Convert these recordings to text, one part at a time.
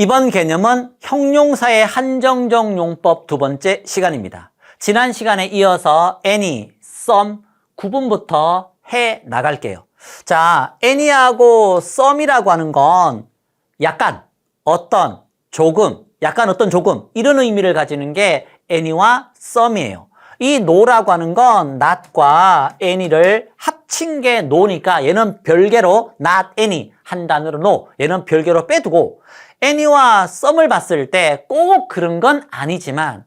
이번 개념은 형용사의 한정적 용법 두 번째 시간입니다. 지난 시간에 이어서 any, some 구분부터 해 나갈게요. 자, any하고 some이라고 하는 건 약간, 어떤, 조금, 약간 어떤 조금 이런 의미를 가지는 게 any와 some이에요. 이 no라고 하는 건 not과 any를 합친 게 no니까 얘는 별개로 not any 한 단어로 no 얘는 별개로 빼두고 any와 some을 봤을 때 꼭 그런 건 아니지만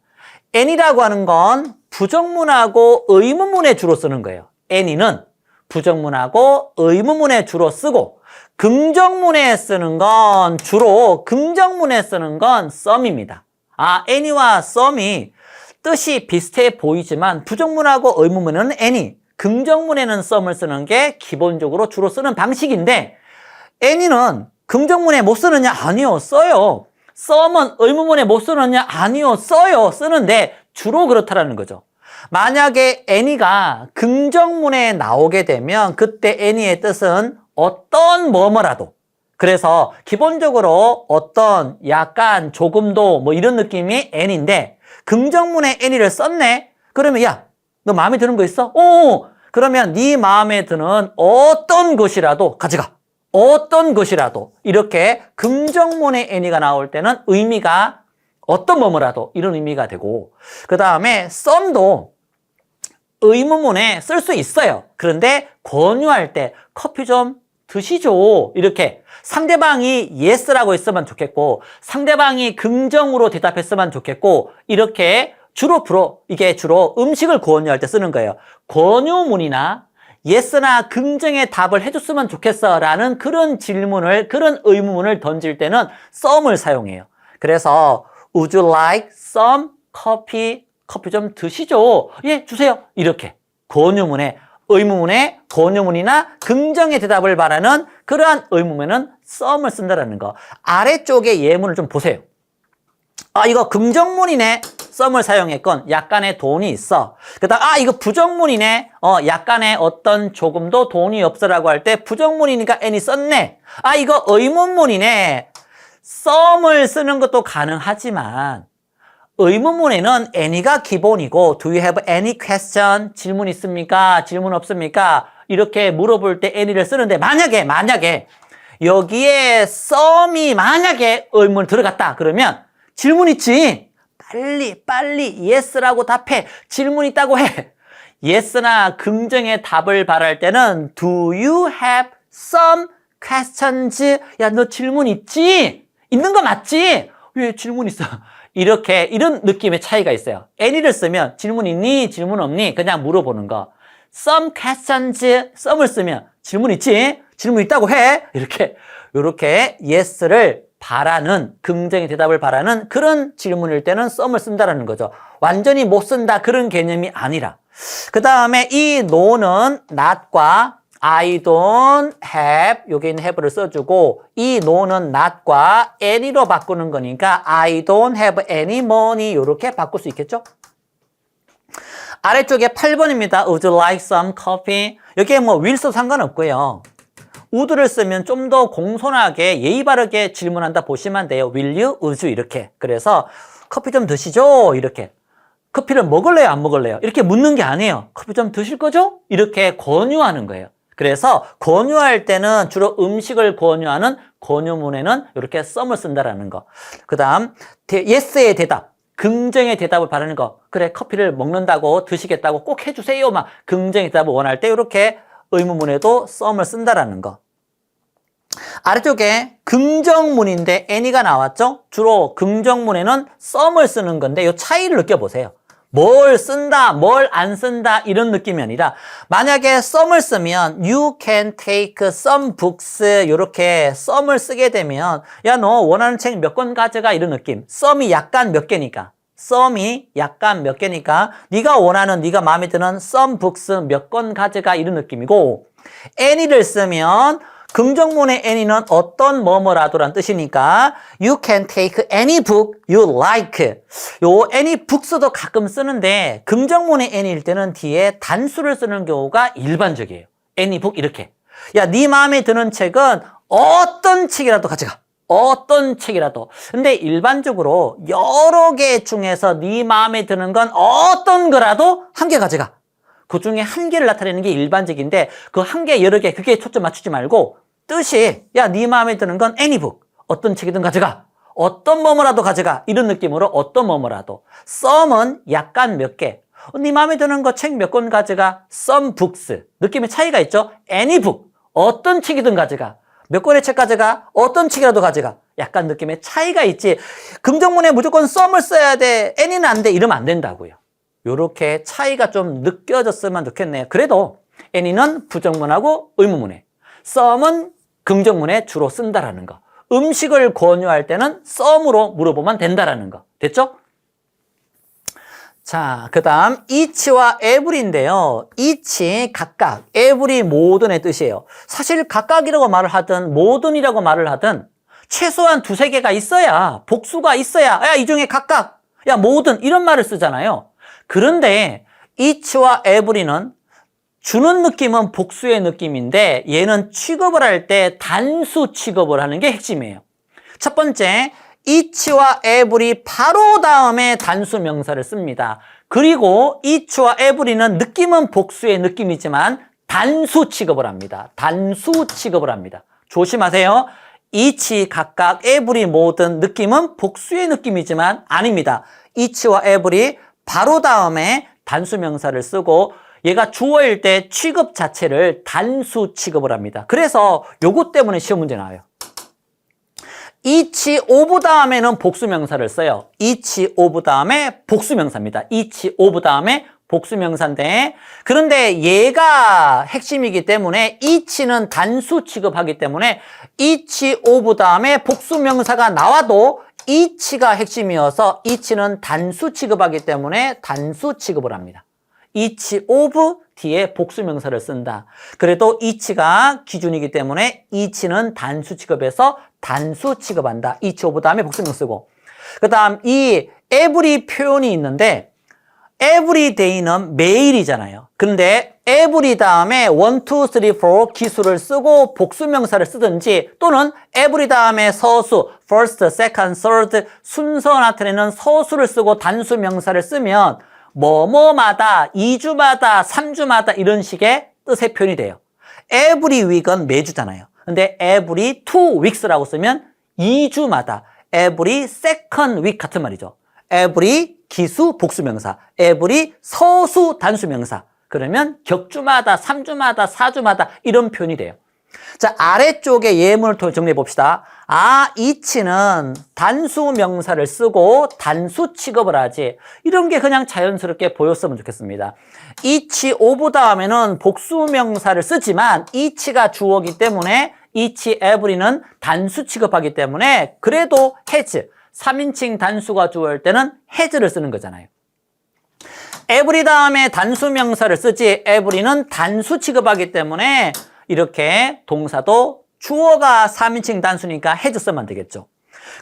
any라고 하는 건 부정문하고 의문문에 주로 쓰는 거예요. any는 부정문하고 의문문에 주로 쓰고 긍정문에 쓰는 건 주로 긍정문에 쓰는 건 some입니다. 아, any와 some이 뜻이 비슷해 보이지만 부정문하고 의문문은 any, 긍정문에는 some을 쓰는 게 기본적으로 주로 쓰는 방식인데 any는 긍정문에 못 쓰느냐? 아니요, 써요. some은 의문문에 못 쓰느냐? 아니요, 써요. 쓰는데 주로 그렇다라는 거죠. 만약에 any가 긍정문에 나오게 되면 그때 any의 뜻은 어떤 뭐뭐라도 그래서 기본적으로 어떤 약간 조금도 뭐 이런 느낌이 any인데 긍정문에 any를 썼네? 그러면 야, 너 마음에 드는 거 있어? 오! 그러면 네 마음에 드는 어떤 것이라도 가져가. 어떤 것이라도 이렇게 긍정문에 any가 나올 때는 의미가 어떤 뭐뭐라도 이런 의미가 되고 그 다음에 some도 의문문에 쓸 수 있어요. 그런데 권유할 때 커피 좀 드시죠. 이렇게 상대방이 yes라고 했으면 좋겠고 상대방이 긍정으로 대답했으면 좋겠고 이렇게 주로 프로 이게 주로 음식을 권유할 때 쓰는 거예요. 권유문이나 yes나 긍정의 답을 해줬으면 좋겠어 라는 그런 질문을 그런 의문문을 던질 때는 some을 사용해요. 그래서 would you like some coffee? 커피 좀 드시죠. 예, 주세요. 이렇게 권유문에 의문문에 권유문이나 긍정의 대답을 바라는 그러한 의문문에는 some을 쓴다라는 거. 아래쪽에 예문을 좀 보세요. 아, 이거 긍정문이네. Some을 사용했건 약간의 돈이 있어. 그다음 아, 이거 부정문이네. 어, 약간의 어떤 조금도 돈이 없어라고 할 때 부정문이니까 any 썼네. 아, 이거 의문문이네. some을 쓰는 것도 가능하지만 의문문에는 any가 기본이고 do you have any question? 질문 있습니까? 질문 없습니까? 이렇게 물어볼 때 any를 쓰는데 만약에 만약에 여기에 some이 만약에 의문 들어갔다 그러면 질문 있지? 빨리 빨리 yes라고 답해. 질문 있다고 해. yes나 긍정의 답을 바랄 때는 do you have some questions? 야, 너 질문 있지? 있는 거 맞지? 왜 질문 있어? 이렇게 이런 느낌의 차이가 있어요. any를 쓰면 질문 있니? 질문 없니? 그냥 물어보는 거. some questions, some을 쓰면 질문 있지? 질문 있다고 해? 이렇게 이렇게 yes를 바라는 긍정의 대답을 바라는 그런 질문일 때는 some을 쓴다라는 거죠. 완전히 못 쓴다 그런 개념이 아니라 그 다음에 이 no는 not과 I don't have 여기 있는 have를 써주고 이 no는 not과 any로 바꾸는 거니까 I don't have any money 이렇게 바꿀 수 있겠죠? 아래쪽에 8번입니다. Would you like some coffee? 여기에 뭐 will 써 상관없고요. Would를 쓰면 좀 더 공손하게 예의 바르게 질문한다 보시면 돼요. will you, would you 이렇게. 그래서 커피 좀 드시죠? 이렇게. 커피를 먹을래요? 안 먹을래요? 이렇게 묻는 게 아니에요. 커피 좀 드실 거죠? 이렇게 권유하는 거예요. 그래서 권유할 때는 주로 음식을 권유하는 권유문에는 이렇게 some을 쓴다라는 거. 그 다음, yes의 대답. 긍정의 대답을 바라는 거. 그래, 커피를 먹는다고, 드시겠다고 꼭 해주세요. 막, 긍정의 대답을 원할 때, 이렇게 의문문에도 some을 쓴다라는 거. 아래쪽에 긍정문인데 any가 나왔죠? 주로 긍정문에는 some을 쓰는 건데, 이 차이를 느껴보세요. 뭘 쓴다, 뭘 안 쓴다, 이런 느낌이 아니라, 만약에 some을 쓰면, you can take some books, 이렇게 some을 쓰게 되면, 야, 너 원하는 책 몇 권 가져가, 이런 느낌. some이 약간 몇 개니까. Some이 약간 몇 개니까, 네가 원하는, 네가 마음에 드는 some books 몇권 가져가, 이런 느낌이고, any를 쓰면, 긍정문의 any는 어떤 뭐뭐라도란 뜻이니까 you can take any book you like. 요 any books도 가끔 쓰는데 긍정문의 any일 때는 뒤에 단수를 쓰는 경우가 일반적이에요. any book 이렇게. 야, 네 마음에 드는 책은 어떤 책이라도 가져가. 어떤 책이라도. 근데 일반적으로 여러 개 중에서 네 마음에 드는 건 어떤 거라도 한 개 가져가. 그 중에 한 개를 나타내는 게 일반적인데 그 한 개 여러 개 그게 초점 맞추지 말고 뜻이 야 네 마음에 드는 건 애니북 어떤 책이든 가져가. 어떤 뭐뭐라도 가져가. 이런 느낌으로 어떤 뭐뭐라도. 썸은 약간 몇개. 네 마음에 드는 거 책 몇 권 가져가. books. 느낌의 차이가 있죠? 애니북 어떤 책이든 가져가 몇 권의 책 가져가 어떤 책이라도 가져가 약간 느낌의 차이가 있지 긍정문에 무조건 some을 써야 돼 any는 안돼 이러면 안 된다고요 요렇게 차이가 좀 느껴졌으면 좋겠네요. 그래도 any는 부정문하고 의문문에, some은 긍정문에 주로 쓴다라는 거. 음식을 권유할 때는 some으로 물어보면 된다라는 거. 됐죠? 자, 그 다음 each와 every인데요. each 각각, every 모든의 뜻이에요. 사실 각각이라고 말을 하든 모든이라고 말을 하든 최소한 두세 개가 있어야 복수가 있어야 야 이 중에 각각 야 모든 이런 말을 쓰잖아요. 그런데 each와 every는 주는 느낌은 복수의 느낌인데 얘는 취급을 할 때 단수 취급을 하는 게 핵심이에요. 첫 번째, each와 every 바로 다음에 단수 명사를 씁니다. 그리고 each와 every는 느낌은 복수의 느낌이지만 단수 취급을 합니다. 단수 취급을 합니다. 조심하세요. each 각각 every 모든 느낌은 복수의 느낌이지만 아닙니다. each와 every 바로 다음에 단수 명사를 쓰고 얘가 주어일 때 취급 자체를 단수 취급을 합니다. 그래서 요것 때문에 시험 문제 나와요. Each of 다음에는 복수 명사를 써요. each of 다음에 복수 명사입니다. each of 다음에 복수 명사인데 그런데 얘가 핵심이기 때문에 each는 단수 취급하기 때문에 each of 다음에 복수 명사가 나와도 each가 핵심이어서 each는 단수 취급하기 때문에 단수 취급을 합니다. each of 뒤에 복수 명사를 쓴다. 그래도 each가 기준이기 때문에 each는 단수 취급해서 단수 취급한다. of 다음에 복수 명사 쓰고. 그 다음 이 every 표현이 있는데 every day는 매일이잖아요. 근데 every 다음에 1, 2, 3, 4 기수를 쓰고 복수 명사를 쓰든지 또는 every 다음에 서수 first, second, third 순서 나타내는 서수를 쓰고 단수 명사를 쓰면 뭐뭐마다, 2주마다, 3주마다 이런 식의 뜻의 표현이 돼요. every week은 매주잖아요. 근데 every two weeks라고 쓰면 2주마다 every second week 같은 말이죠. every 기수 복수명사, every 서수 단수명사. 그러면 격주마다, 3주마다, 4주마다 이런 표현이 돼요. 자, 아래쪽에 예문을 정리해 봅시다. 아, 이치는 단수 명사를 쓰고 단수 취급을 하지. 이런 게 그냥 자연스럽게 보였으면 좋겠습니다. 이치 오브 다음에는 복수 명사를 쓰지만 이치가 주어기 때문에 이치 에브리는 단수 취급하기 때문에 그래도 has 3인칭 단수가 주어일 때는 has를 쓰는 거잖아요. 에브리 다음에 단수 명사를 쓰지 에브리는 단수 취급하기 때문에 이렇게 동사도 주어가 3인칭 단수니까 has 쓰면 되겠죠.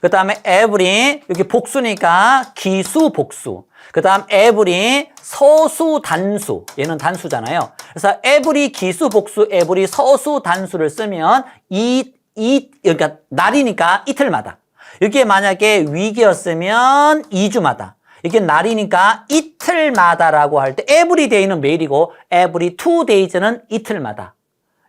그 다음에 every 여기 복수니까 기수 복수. 그 다음 every 서수 단수. 얘는 단수잖아요. 그래서 every 기수 복수, every 서수 단수를 쓰면 이, 이, 그러니까 날이니까 이틀마다. 여기에 만약에 위기였으면 2주마다. 이게 날이니까 이틀마다라고 할 때 every day는 매일이고 every two days는 이틀마다.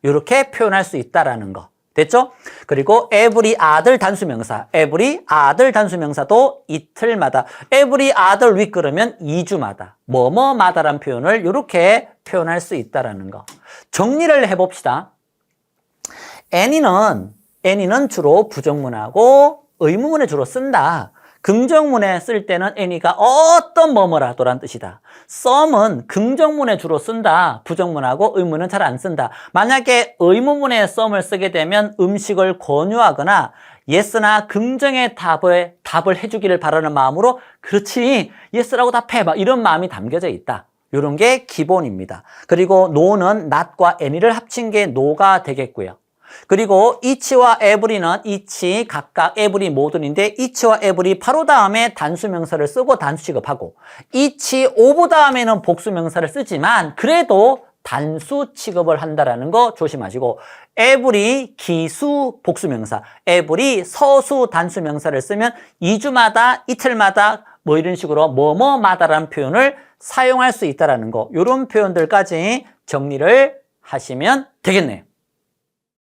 이렇게 표현할 수 있다라는 거. 됐죠? 그리고 every other 단수명사, every other 단수명사도 이틀마다, every other week 그러면 2주마다, 뭐뭐마다라는 표현을 이렇게 표현할 수 있다라는 거. 정리를 해봅시다. any는, any는 주로 부정문하고 의문문에 주로 쓴다. 긍정문에 쓸 때는 any가 어떤 뭐뭐라도란 뜻이다. some은 긍정문에 주로 쓴다. 부정문하고 의문은 잘 안 쓴다. 만약에 의문문에 some을 쓰게 되면 음식을 권유하거나 yes나 긍정의 답을, 답을 해주기를 바라는 마음으로 그렇지, yes라고 답해. 막 이런 마음이 담겨져 있다. 이런 게 기본입니다. 그리고 no는 not과 any를 합친 게 no가 되겠고요. 그리고 each와 every는 each 각각 every 모든인데 each와 every 바로 다음에 단수명사를 쓰고 단수 취급하고 each of 다음에는 복수명사를 쓰지만 그래도 단수 취급을 한다라는 거 조심하시고 every 기수 복수명사, every 서수 단수명사를 쓰면 2주마다 이틀마다 뭐 이런 식으로 뭐뭐마다라는 표현을 사용할 수 있다라는 거 이런 표현들까지 정리를 하시면 되겠네요.